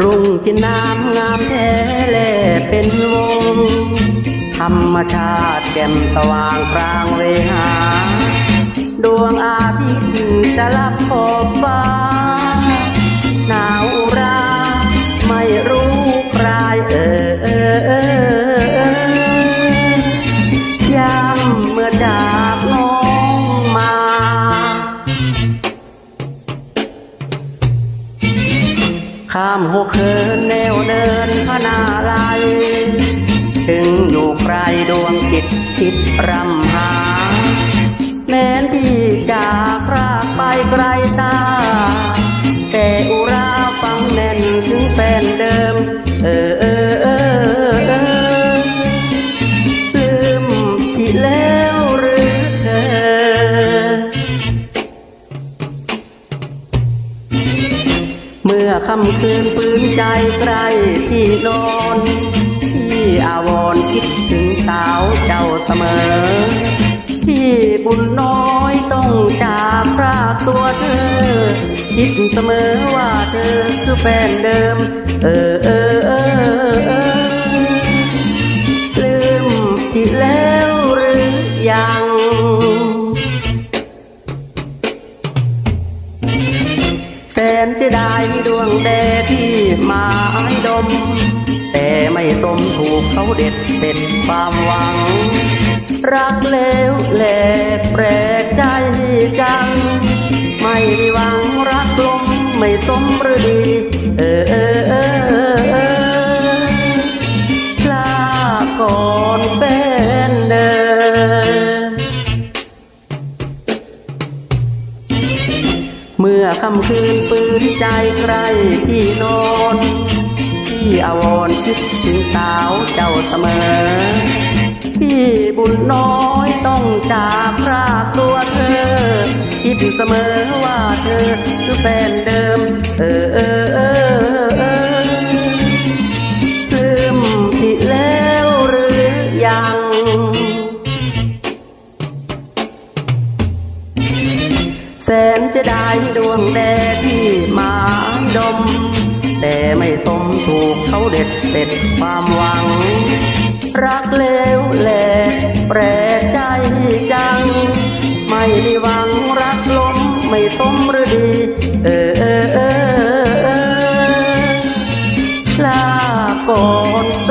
รุ่งกินน้ำงามแท้แลเป็นวง ธรรมชาติแก่มสว่างกลางเวหา ดวงอาทิตย์จะลับขอบฟ้า ข้ามหัวเคินแนวเดินพนาลายถึงอยู่ไกลดวงจิตคิดรำหา แม้นพี่จากรากไปไกลตา มื่อค่ำคืนปืนใจใกล้ที่นอนพี่อาวรคิดถึงสาวเจ้าเสมอ พี่บุญน้อยต้องจากพรากตัวเธอ คิดเสมอว่าเธอคือแฟนเดิม เออเออเออเออลืมที่แล้วหรือยัง เสียดายดวงแดที่มาไอดม แต่ไม่สมถูกเขาเด็ดเสร็จความหวัง รักเลวแหลกแปลกใจจัง ไม่หวังรักลมไม่สมฤดี เออเออเออเออ มื่อค่ำคืนปืนใจใครที่นอนที่อาวรคิดถึงสาวเจ้าเสมอ ที่บุญน้อยต้องจากพรากตัวเธอ คิดเสมอว่าเธอคือแฟนเดิม เออเออเออ จะได้ดวงแดดที่มาดม แต่ไม่สมถูกเขาเด็ดเสร็จความหวัง รักเลวแหลกแปรใจจัง ไม่ได้หวังรักล้มไม่สมฤดี เออเออเออลาก่อนเฟ